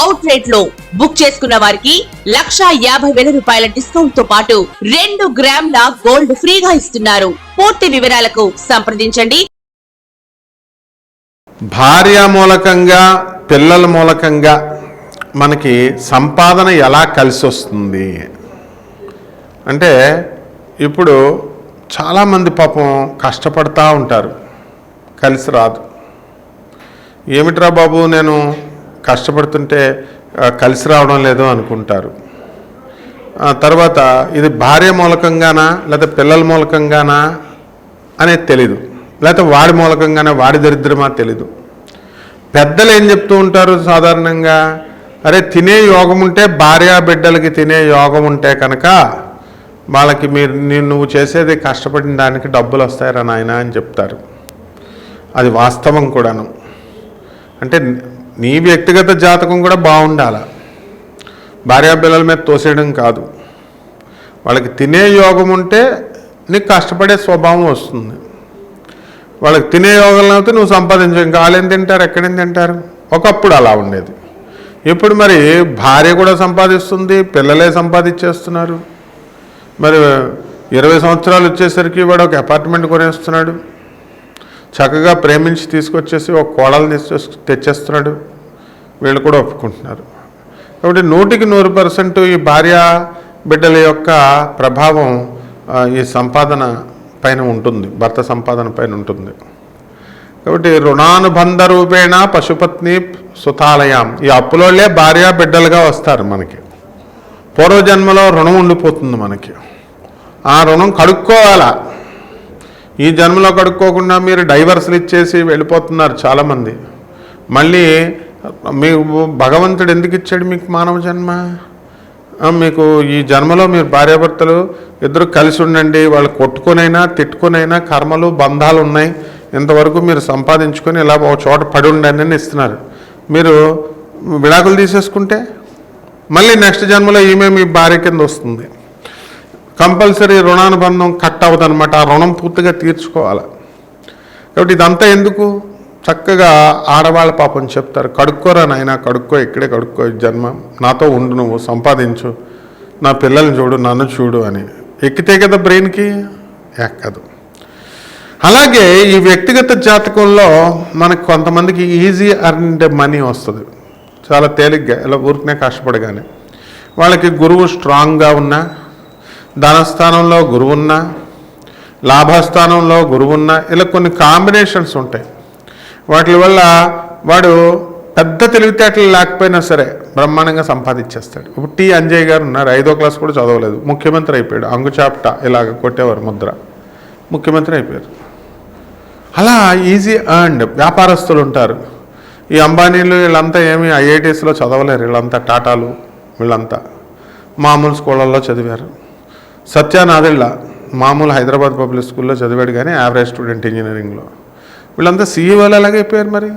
Out రేట్లో book చేసుకున్న వారికి లక్షా యాభై వేల రూపాయల డిస్కౌంట్తో పాటు రెండు గ్రాముల గోల్డ్ ఫ్రీగా ఇస్తున్నారు. పూర్తి వివరాలకు సంప్రదించండి. భార్య మూలకంగా పిల్లల మూలకంగా మనకి సంపాదన ఎలా కలిసి వస్తుంది? అంటే ఇప్పుడు చాలామంది పాపం కష్టపడతా ఉంటారు. కలిసి రాదు. ఏమిట్రా బాబు నేను కష్టపడుతుంటే కలిసి రావడం లేదు అనుకుంటారు. తర్వాత ఇది భార్య మూలకంగానా లేదా పిల్లల మూలకంగానా అనేది తెలీదు. లేకపోతే వాడి మూలకంగానే వాడి దరిద్రమా తెలీదు. పెద్దలు ఏం చెప్తూ ఉంటారు సాధారణంగా? అరే తినే యోగం ఉంటే భార్యా బిడ్డలకి తినే యోగం ఉంటే కనుక వాళ్ళకి మీరు నేను నువ్వు చేసేది కష్టపడిన దానికి డబ్బులు వస్తాయరా నాయన అని చెప్తారు. అది వాస్తవం కూడాను. అంటే నీ వ్యక్తిగత జాతకం కూడా బాగుండాల? భార్యా పిల్లల మీద తోసేయడం కాదు. వాళ్ళకి తినే యోగం ఉంటే నీకు కష్టపడే స్వభావం వస్తుంది. వాళ్ళకి తినే యోగం అయితే నువ్వు సంపాదించు ఇంకా వాళ్ళేం తింటారు ఎక్కడేం తింటారు? ఒకప్పుడు అలా ఉండేది. ఇప్పుడు మరి భార్య కూడా సంపాదిస్తుంది పిల్లలే సంపాదించేస్తున్నారు. మరి ఇరవై సంవత్సరాలు వచ్చేసరికి వాడు ఒక అపార్ట్మెంట్ కొనేస్తున్నాడు. చక్కగా ప్రేమించి తీసుకొచ్చేసి ఒక కోడలు తీసుకొ తెచ్చేస్తున్నాడు. వీళ్ళు కూడా ఒప్పుకుంటున్నారు. కాబట్టి నూటికి నూరు పర్సెంట్ ఈ భార్య బిడ్డల యొక్క ప్రభావం ఈ సంపాదన పైన ఉంటుంది. భర్త సంపాదన పైన ఉంటుంది. కాబట్టి రుణానుబంధ రూపేణ పశుపత్ని సుతాలయం. ఈ అప్పులోళ్ళే భార్య బిడ్డలుగా వస్తారు మనకి. పూర్వజన్మలో రుణం ఉండిపోతుంది మనకి. ఆ రుణం కడుక్కోవాలా? ఈ జన్మలో కడుక్కోకుండా మీరు డైవర్స్లు ఇచ్చేసి వెళ్ళిపోతున్నారు చాలామంది. మళ్ళీ మీకు భగవంతుడు ఎందుకు ఇచ్చాడు మీకు మానవ జన్మ? మీకు ఈ జన్మలో మీరు భార్యాభర్తలు ఇద్దరు కలిసి ఉండండి వాళ్ళు కొట్టుకునైనా తిట్టుకునైనా కర్మలు బంధాలు ఉన్నాయి. ఇంతవరకు మీరు సంపాదించుకొని ఇలా ఒక చోట పడి ఉండండి అని ఇస్తున్నారు. మీరు విడాకులు తీసేసుకుంటే మళ్ళీ నెక్స్ట్ జన్మలో ఈమె మీ భార్య కింద వస్తుంది. కంపల్సరీ రుణానుబంధం కట్ అవ్వదనమాట ఆ రుణం పూర్తిగా తీర్చుకోవాలి. కాబట్టి ఇదంతా ఎందుకు? చక్కగా ఆడవాళ్ళ పాపం చెప్తారు. కడుక్కోరా నాయన కడుక్కో ఇక్కడే కడుక్కో జన్మ. నాతో ఉండు నువ్వు సంపాదించు. నా పిల్లల్ని చూడు నన్ను చూడు అని. ఎక్కితే కదా బ్రెయిన్కి? ఎక్కదు. అలాగే ఈ వ్యక్తిగత జాతకంలో మనకు కొంతమందికి ఈజీ అర్న్డ్ మనీ వస్తుంది. చాలా తేలిగ్గా ఇలా ఊరికనే కష్టపడగానే. వాళ్ళకి గురువు స్ట్రాంగ్గా ఉన్నా ధనస్థానంలో గురువున్న లాభస్థానంలో గురువున్న ఇలా కొన్ని కాంబినేషన్స్ ఉంటాయి. వాటి వల్ల వాడు పెద్ద తెలివితేటలు లేకపోయినా సరే బ్రహ్మాండంగా సంపాదించేస్తాడు. ఇప్పుడు టి. అంజయ్ గారు ఉన్నారు. ఐదో క్లాస్ కూడా చదవలేదు. ముఖ్యమంత్రి అయిపోయాడు. అంగుచాప్ట ఇలాగ కొట్టేవారు ముద్ర. ముఖ్యమంత్రి అయిపోయారు. అలా ఈజీ అండ్ వ్యాపారస్తులు ఉంటారు. ఈ అంబానీలు వీళ్ళంతా ఏమి ఐఐటీస్లో చదవలేరు. వీళ్ళంతా టాటాలు వీళ్ళంతా మామూలు స్కూళ్ళల్లో చదివారు. సత్యానాదిళ్ళ మామూలు హైదరాబాద్ పబ్లిక్ స్కూల్లో చదివాడు కానీ యావరేజ్ స్టూడెంట్ ఇంజనీరింగ్లో. వీళ్ళంతా సీఈఓలు అలాగైపోయారు మరి?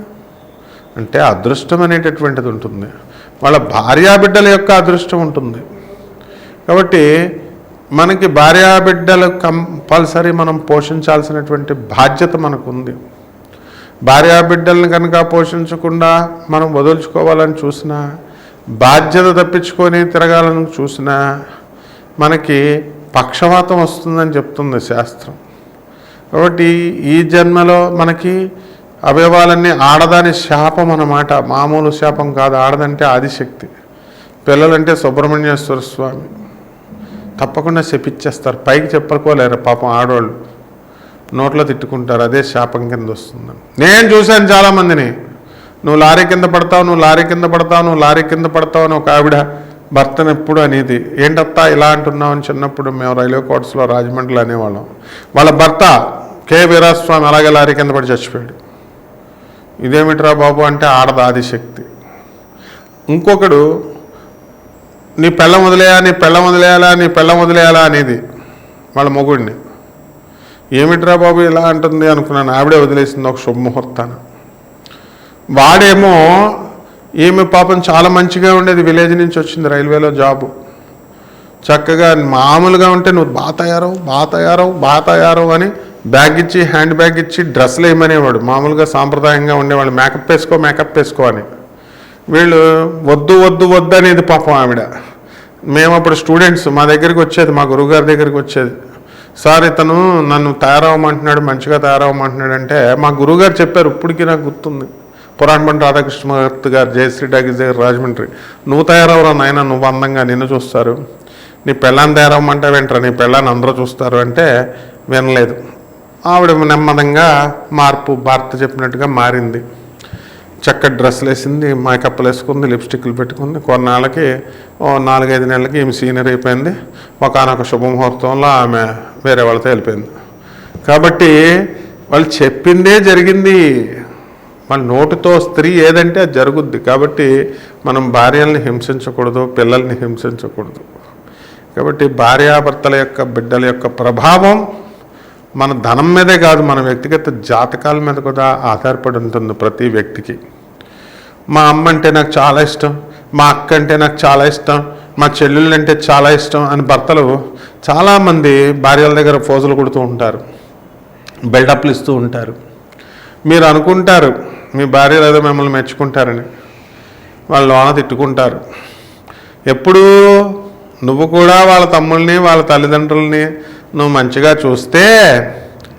అంటే అదృష్టం అనేటటువంటిది ఉంటుంది. వాళ్ళ భార్యాబిడ్డల యొక్క అదృష్టం ఉంటుంది. కాబట్టి మనకి భార్యాబిడ్డలు కంపల్సరీ మనం పోషించాల్సినటువంటి బాధ్యత మనకు ఉంది భార్యాబిడ్డల్ని కనుక పోషించకుండా మనం వదులుచుకోవాలని చూసినా బాధ్యత తప్పించుకొని తిరగాలని చూసినా మనకి పక్షవాతం వస్తుందని చెప్తుంది శాస్త్రం. కాబట్టి ఈ జన్మలో మనకి అవయవాలన్నీ ఆడదాని శాపం అన్నమాట. మామూలు శాపం కాదు ఆడదంటే ఆదిశక్తి. పిల్లలంటే సుబ్రహ్మణ్యేశ్వర స్వామి. తప్పకుండా శపిచ్చేస్తారు పైకి చెప్పకోలేరు పాపం ఆడవాళ్ళు నోట్లో తిట్టుకుంటారు అదే శాపం కింద వస్తుందని నేను చూశాను చాలామందిని. నువ్వు లారీ కింద పడతావు నువ్వు లారీ కింద పడతావు నువ్వు లారీ కింద పడతావు అని ఒక ఆవిడ భర్తను ఎప్పుడు అనేది ఏంటత్తా ఇలా అంటున్నావు? అని చిన్నప్పుడు మేము రైల్వే కోర్ట్స్లో రాజమండ్రిలో అనేవాళ్ళం. వాళ్ళ భర్త కె. వీరాస్వామి అలాగే లారీ కింద పడి చచ్చిపోయాడు. ఇదేమిట్రా బాబు? అంటే ఆడద ఆదిశక్తి. ఇంకొకడు నీ పెళ్ళం వదిలేయా? నీ పెళ్ళం వదిలేయాలా? నీ పెళ్ళం వదిలేయాలా? అనేది వాళ్ళ మొగుడిని. ఏమిట్రా బాబు ఇలా అంటుంది? అనుకున్నాను. ఆవిడే వదిలేసింది ఒక శుభముహూర్తాన. వాడేమో ఈమె పాపం చాలా మంచిగా ఉండేది విలేజ్ నుంచి వచ్చింది రైల్వేలో జాబు. చక్కగా మామూలుగా ఉంటే నువ్వు బాగా తయారవు బాగా తయారవు బాగా తయారవు అని బ్యాగ్ ఇచ్చి హ్యాండ్ బ్యాగ్ ఇచ్చి డ్రెస్లు వేయమనేవాడు. మామూలుగా సాంప్రదాయంగా ఉండేవాళ్ళు. మేకప్ వేసుకో మేకప్ వేసుకో అని. వీళ్ళు వద్దు వద్దు వద్దు అనేది పాపం ఆవిడ. మేము అప్పుడు స్టూడెంట్స్ మా దగ్గరికి వచ్చేది మా గురువుగారి దగ్గరికి వచ్చేది. సార్ ఇతను నన్ను తయారవ్వమంటున్నాడు మంచిగా తయారవ్వమంటున్నాడు అంటే మా గురువుగారు చెప్పారు ఇప్పటికీ నాకు గుర్తుంది. పురాణపండి రాధాకృష్ణమూర్తి గారు జయశ్రీ డాగిస్ దగ్గర రాజమండ్రి. నువ్వు తయారవరా నాయన? నువ్వు అందంగా నిన్ను చూస్తారు. నీ పెళ్ళాన్ని తయారవమంటే వెంటరా నీ పెళ్ళాన్ని అందరూ చూస్తారు అంటే వినలేదు. ఆవిడ నెమ్మదంగా మార్పు భారత చెప్పినట్టుగా మారింది. చక్కటి డ్రెస్సులు వేసింది మేకప్లు వేసుకుంది లిప్స్టిక్లు పెట్టుకుంది. కొన్నాళ్ళకి ఓ నాలుగైదు నెలలకి ఈమె సీనియర్ అయిపోయింది. ఒకనొక శుభముహూర్తంలో ఆమె వేరే వాళ్ళతో వెళ్ళిపోయింది. కాబట్టి వాళ్ళు చెప్పిందే జరిగింది. మన నోటితో స్త్రీ ఏదంటే అది జరుగుద్ది. కాబట్టి మనం భార్యల్ని హింసించకూడదు పిల్లల్ని హింసించకూడదు. కాబట్టి భార్యాభర్తల యొక్క బిడ్డల యొక్క ప్రభావం మన ధనం మీదే కాదు మన వ్యక్తిగత జాతకాల మీద కూడా ఆధారపడి ఉంటుంది ప్రతి వ్యక్తికి. మా అమ్మ అంటే నాకు చాలా ఇష్టం మా అక్క అంటే నాకు చాలా ఇష్టం మా చెల్లెళ్ళు అంటే చాలా ఇష్టం అని భర్తలు చాలామంది భార్యల దగ్గర ఫోజులు కొడుతూ ఉంటారు బిల్డప్లు ఇస్తూ ఉంటారు. మీరు అనుకుంటారు మీ భార్యలు ఏదో మిమ్మల్ని మెచ్చుకుంటారని. వాళ్ళు లోన తిట్టుకుంటారు. ఎప్పుడూ నువ్వు కూడా వాళ్ళ తమ్ముల్ని వాళ్ళ తల్లిదండ్రుల్ని నువ్వు మంచిగా చూస్తే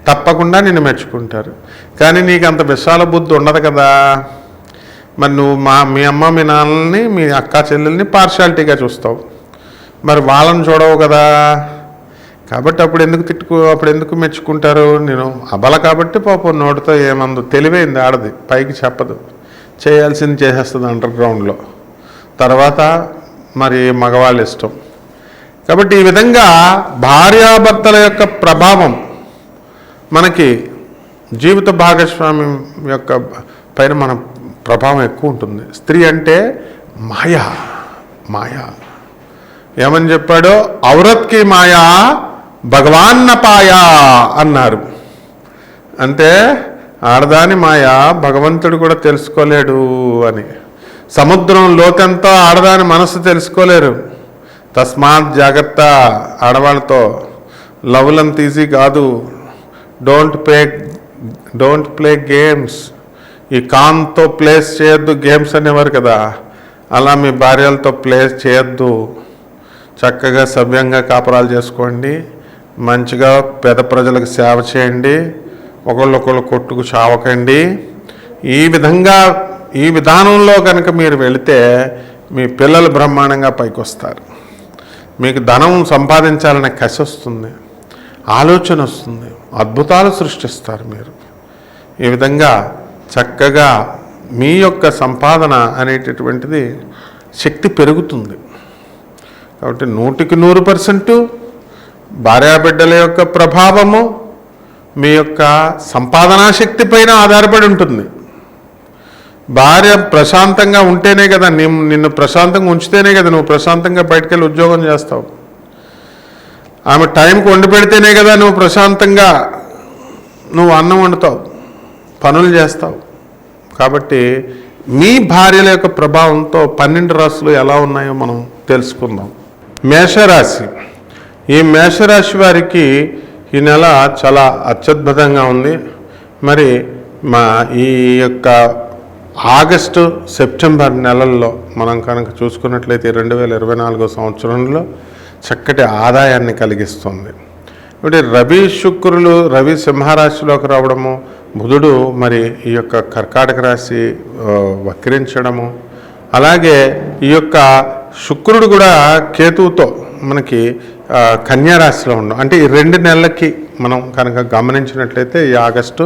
తప్పకుండా నిన్ను మెచ్చుకుంటారు. కానీ నీకు అంత విశాల బుద్ధి ఉండదు కదా. మరి నువ్వు మా మీ అమ్మ మీ నాన్నల్ని మీ అక్క చెల్లెల్ని పార్షాలిటీగా చూస్తావు. మరి వాళ్ళని చూడవు కదా. కాబట్టి అప్పుడు ఎందుకు తిట్టుకు అప్పుడు ఎందుకు మెచ్చుకుంటారు? నేను అబల కాబట్టి పాపం నోటితో ఏమందు తెలివైంది ఆడది పైకి చెప్పదు. చేయాల్సింది చేసేస్తుంది అండర్ గ్రౌండ్లో తర్వాత మరి మగవాళ్ళ ఇష్టం. కాబట్టి ఈ విధంగా భార్యాభర్తల యొక్క ప్రభావం మనకి జీవిత భాగస్వామ్యం యొక్క పైన మన ప్రభావం ఎక్కువ ఉంటుంది. స్త్రీ అంటే మాయా మాయా. ఏమని చెప్పాడో? ఔరత్కి మాయా భగవాన్నపాయ అన్నారు. అంటే ఆడదాని మాయ భగవంతుడు కూడా తెలుసుకోలేడు అని. సముద్రం లోతంతో ఆడదాని మనసు తెలుసుకోలేరు. తస్మాత్ జాగ్రత్త ఆడవాళ్ళతో. లవ్లం తీసి కాదు. Don't play don't play games. ఈ కామ్తో ప్లేస్ చేయొద్దు గేమ్స్ అనేవారు కదా. అలా మీ భార్యలతో ప్లేస్ చేయొద్దు. చక్కగా సభ్యంగా కాపురాలు చేసుకోండి. మంచిగా పేద ప్రజలకు సేవ చేయండి ఒకళ్ళొకళ్ళు కొట్టుకు చావకండి. ఈ విధంగా ఈ విధానంలో కనుక మీరు వెళితే మీ పిల్లలు బ్రహ్మాండంగా పైకొస్తారు. మీకు ధనం సంపాదించాలనే కసి వస్తుంది ఆలోచన వస్తుంది అద్భుతాలు సృష్టిస్తారు మీరు. ఈ విధంగా చక్కగా మీ యొక్క సంపాదన అనేటటువంటిది శక్తి పెరుగుతుంది. కాబట్టి నూటికి నూరు పర్సెంటు భార్యాబిడ్డల యొక్క ప్రభావము మీ యొక్క సంపాదనా శక్తి పైన ఆధారపడి ఉంటుంది. భార్య ప్రశాంతంగా ఉంటేనే కదా నిన్ను నిన్ను ప్రశాంతంగా ఉంచితేనే కదా నువ్వు ప్రశాంతంగా బయటకు వెళ్ళి ఉద్యోగం చేస్తావు. ఆమె టైంకి వండి పెడితేనే కదా నువ్వు ప్రశాంతంగా నువ్వు అన్నం వండుతావు పనులు చేస్తావు. కాబట్టి మీ భార్యల యొక్క ప్రభావంతో పన్నెండు రాశులు ఎలా ఉన్నాయో మనం తెలుసుకుందాం. మేషరాశి. ఈ మేషరాశి వారికి ఈ నెల చాలా అత్యద్భుతంగా ఉంది. మరి మా ఈ యొక్క ఆగస్టు సెప్టెంబర్ నెలల్లో మనం కనుక చూసుకున్నట్లయితే రెండు వేల ఇరవై నాలుగో సంవత్సరంలో చక్కటి ఆదాయాన్ని కలిగిస్తుంది. ఇప్పుడు రవి శుక్రులు రవి సింహరాశిలోకి రావడము బుధుడు మరి ఈ యొక్క కర్కాటక రాశి వక్రించడము అలాగే ఈ యొక్క శుక్రుడు కూడా కేతువుతో మనకి కన్యారాశిలో ఉండవు అంటే ఈ రెండు నెలలకి మనం కనుక గమనించినట్లయితే ఈ ఆగస్టు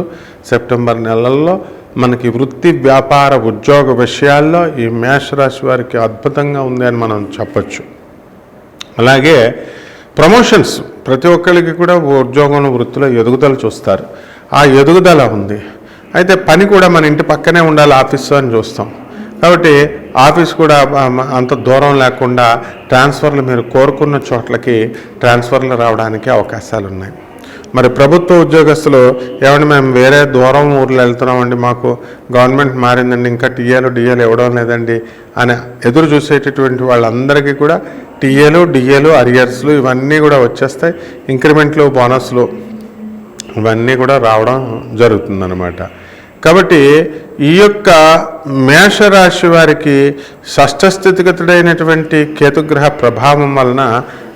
సెప్టెంబర్ నెలల్లో మనకి వృత్తి వ్యాపార ఉద్యోగ విషయాల్లో ఈ మేషరాశి వారికి అద్భుతంగా ఉంది అని మనం చెప్పచ్చు. అలాగే ప్రమోషన్స్ ప్రతి ఒక్కరికి కూడా ఉద్యోగంలో వృత్తిలో ఎదుగుదల చూస్తారు. ఆ ఎదుగుదల ఉంది. అయితే పని కూడా మన ఇంటి పక్కనే ఉండాలి ఆఫీస్ అని చూస్తాం. కాబట్టి ఆఫీస్ కూడా అంత దూరం లేకుండా ట్రాన్స్ఫర్లు మీరు కోరుకున్న చోట్లకి ట్రాన్స్ఫర్లు రావడానికి అవకాశాలు ఉన్నాయి మరి ప్రభుత్వ ఉద్యోగస్తులు ఏమంటే మేము వేరే దూరం ఊర్లో వెళ్తున్నామండి మాకు గవర్నమెంట్ మారిందండి ఇంకా టీఏలు డిఏలు ఇవ్వడం లేదండి అని ఎదురు చూసేటటువంటి వాళ్ళందరికీ కూడా టీఏలు డిఏలు అరియర్స్లు ఇవన్నీ కూడా వచ్చేస్తాయి ఇంక్రిమెంట్లు బోనస్లు ఇవన్నీ కూడా రావడం జరుగుతుందన్నమాట. కాబట్టి ఈ యొక్క మేషరాశి వారికి షష్ఠస్థితిగతుడైనటువంటి కేతుగ్రహ ప్రభావం వలన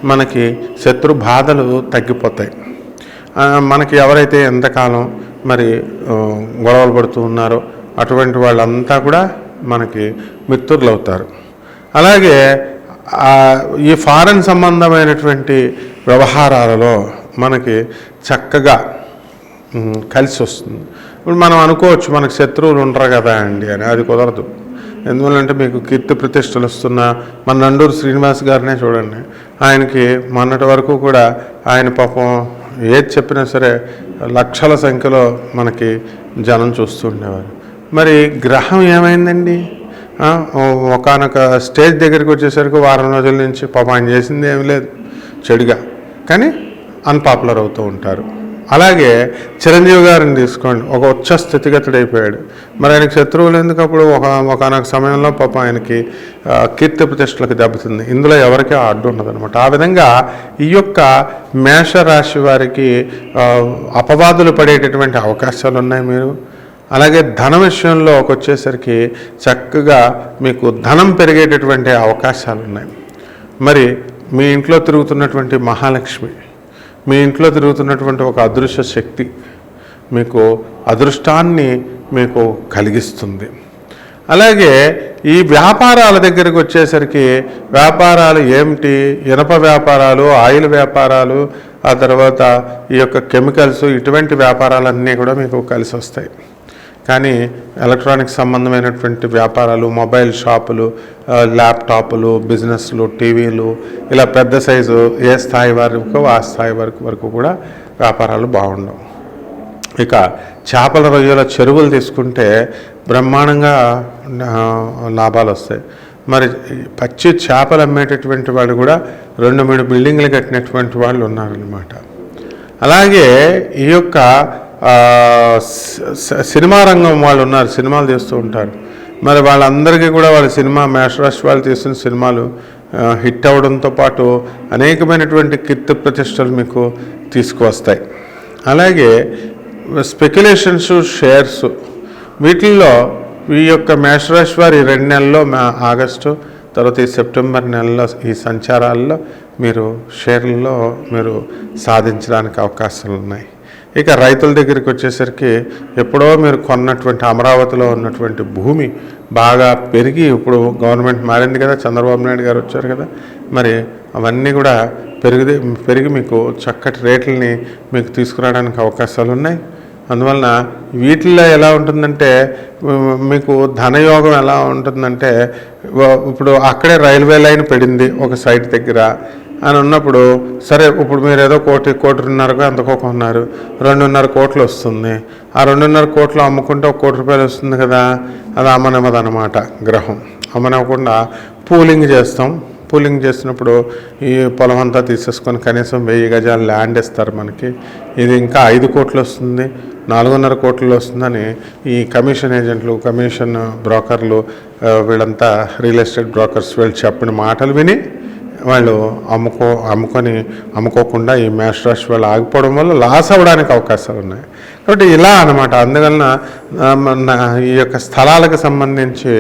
మనకి శత్రు బాధలు తగ్గిపోతాయి. మనకి ఎవరైతే ఎంతకాలం మరి గొడవలు పడుతూ ఉన్నారో అటువంటి వాళ్ళంతా కూడా మనకి మిత్రులు అవుతారు అలాగే ఈ ఫారెన్ సంబంధమైనటువంటి వ్యవహారాలలో మనకి చక్కగా కలిసి వస్తుంది ఇప్పుడు మనం అనుకోవచ్చు మనకు శత్రువులు ఉండరు కదా అండి అని. అది కుదరదు. ఎందువల్లంటే మీకు కీర్తి ప్రతిష్టలు వస్తున్న మన నండూరు శ్రీనివాస్ గారినే చూడండి. ఆయనకి మొన్నటి వరకు కూడా ఆయన పాపం ఏది చెప్పినా సరే లక్షల సంఖ్యలో మనకి జనం చూస్తూ ఉండేవారు. మరి గ్రహం ఏమైందండి? ఒకనొక స్టేజ్ దగ్గరికి వచ్చేసరికి వారం రోజుల నుంచి పాపం ఆయన చేసింది ఏమీ లేదు చెడుగా. కానీ అన్పాపులర్ అవుతూ ఉంటారు. అలాగే చిరంజీవి గారిని తీసుకోండి. ఒక ఉచ్చ స్థితిగతుడైపోయాడు. మరి ఆయనకు శత్రువులు ఎందుకు అప్పుడు ఒక ఒకనొక సమయంలో పాప ఆయనకి కీర్తి ప్రతిష్టలకు దెబ్బతుంది. ఇందులో ఎవరికీ అడ్డు ఉండదనమాట ఆ విధంగా ఈ యొక్క మేషరాశి వారికి అపవాదులు పడేటటువంటి అవకాశాలు ఉన్నాయి మీరు. అలాగే ధన విషయంలోకి వచ్చేసరికి చక్కగా మీకు ధనం పెరిగేటటువంటి అవకాశాలు ఉన్నాయి మరి మీ ఇంట్లో తిరుగుతున్నటువంటి మహాలక్ష్మి మీ ఇంట్లో తిరుగుతున్నటువంటి ఒక అదృశ్య శక్తి మీకు అదృష్టాన్ని మీకు కలిగిస్తుంది. అలాగే ఈ వ్యాపారాల దగ్గరికి వచ్చేసరికి వ్యాపారాలు ఏమిటి? ఇనప వ్యాపారాలు ఆయిల్ వ్యాపారాలు ఆ తర్వాత ఈ యొక్క కెమికల్స్ ఇటువంటి వ్యాపారాలన్నీ కూడా మీకు కలిసి వస్తాయి కానీ ఎలక్ట్రానిక్స్ సంబంధమైనటువంటి వ్యాపారాలు మొబైల్ షాపులు ల్యాప్టాపులు ల్యాప్టాప్లు బిజినెస్లు టీవీలు ఇలా పెద్ద సైజు ఏ స్థాయి వరకు ఆ స్థాయి వరకు వరకు కూడా వ్యాపారాలు బాగుండవు. ఇక చేపల రొయ్యల చెరువులు తీసుకుంటే బ్రహ్మాండంగా లాభాలు వస్తాయి. మరి పచ్చి చేపలు అమ్మేటటువంటి వాళ్ళు కూడా రెండు మూడు బిల్డింగ్లు కట్టినటువంటి వాళ్ళు ఉన్నారనమాట అలాగే ఈ యొక్క సినిమా రంగం వాళ్ళు ఉన్నారు సినిమాలు తీస్తూ ఉంటారు. మరి వాళ్ళందరికీ కూడా వాళ్ళ సినిమా మేషరాశి వాళ్ళు తీసిన సినిమాలు హిట్ అవడంతో పాటు అనేకమైనటువంటి కీర్తి ప్రతిష్టలు మీకు తీసుకువస్తాయి. అలాగే స్పెక్యులేషన్స్ షేర్స్ వీటిల్లో ఈ యొక్క మేషరాశి వారి రెండు నెలల్లో మా ఆగస్టు తర్వాత ఈ సెప్టెంబర్ నెలలో ఈ సంచారాల్లో మీరు షేర్లలో మీరు సాధించడానికి అవకాశాలు ఉన్నాయి ఇక రైతుల దగ్గరికి వచ్చేసరికి ఎప్పుడో మీరు కొన్నటువంటి అమరావతిలో ఉన్నటువంటి భూమి బాగా పెరిగి ఇప్పుడు గవర్నమెంట్ మారింది కదా చంద్రబాబు నాయుడు గారు వచ్చారు కదా. మరి అవన్నీ కూడా పెరిగి పెరిగి మీకు చక్కటి రేట్లని మీకు తీసుకురావడానికి అవకాశాలు ఉన్నాయి. అందువలన వీటిల్లో ఎలా ఉంటుందంటే మీకు ధనయోగం ఎలా ఉంటుందంటే ఇప్పుడు అక్కడే రైల్వే లైన్ పడింది ఒక సైట్ దగ్గర. అని ఉన్నప్పుడు సరే ఇప్పుడు మీరు ఏదో కోటి కోటిన్నరకు ఎంతకో రెండున్నర కోట్లు వస్తుంది. ఆ రెండున్నర కోట్లు అమ్ముకుంటే ఒక కోటి రూపాయలు వస్తుంది కదా? అది అమ్మనివ్వదు అనమాట గ్రహం. అమ్మనివ్వకుండా పూలింగ్ చేస్తాం. పూలింగ్ చేసినప్పుడు ఈ పొలం అంతా తీసేసుకొని కనీసం వెయ్యి గజాలు ల్యాండ్ ఇస్తారు మనకి. ఇది ఇంకా ఐదు కోట్లు వస్తుంది. నాలుగున్నర కోట్లు వస్తుందని ఈ కమిషన్ ఏజెంట్లు కమిషన్ బ్రోకర్లు వీళ్ళంతా రియల్ ఎస్టేట్ బ్రోకర్స్ వీళ్ళు చెప్పిన మాటలు విని వాళ్ళు అమ్ముకో అమ్ముకొని అమ్ముకోకుండా ఈ మేష రాశి వాళ్ళు ఆగిపోవడం వల్ల లాస్ అవ్వడానికి అవకాశాలు ఉన్నాయి. కాబట్టి ఇలా అనమాట అందువలన ఈ యొక్క స్థలాలకు సంబంధించి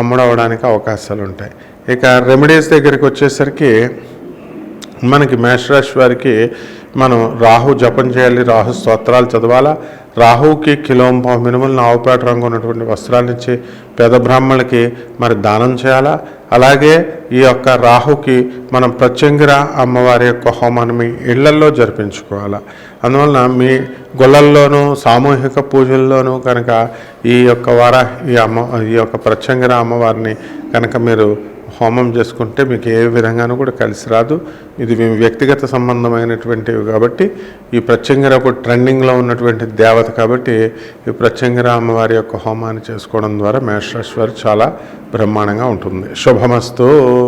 అమ్ముడవడానికి అవకాశాలు ఉంటాయి. ఇక రెమెడీస్ దగ్గరికి వచ్చేసరికి మనకి మేషరాశి వారికి మనం రాహు జపం చేయాలి రాహు స్తోత్రాలు చదవాలా రాహుకి కిలోంప మినుములను ఆవుపేట రంగు ఉన్నటువంటి వస్త్రాలు ఇచ్చి పేద బ్రాహ్మణులకి మరి దానం చేయాలా అలాగే ఈ యొక్క రాహుకి మనం ప్రత్యంగిర అమ్మవారి యొక్క హోమాన్ని మీ ఇళ్ళల్లో జరిపించుకోవాలా. అందువలన మీ గుళ్ళల్లోనూ సామూహిక పూజల్లోనూ కనుక ఈ యొక్క వార ఈ అమ్మ ఈ యొక్క ప్రత్యంగిర అమ్మవారిని కనుక మీరు హోమం చేసుకుంటే మీకు ఏ విధంగానూ కూడా కలిసి రాదు. ఇది మేము వ్యక్తిగత సంబంధమైనటువంటివి కాబట్టి ఈ ప్రత్యంగిరపు ట్రెండింగ్లో ఉన్నటువంటి దేవత కాబట్టి ఈ ప్రత్యంగిర అమ్మవారి యొక్క హోమాన్ని చేసుకోవడం ద్వారా మేషరాశి వారు చాలా బ్రహ్మాండంగా ఉంటుంది. శుభమస్తు.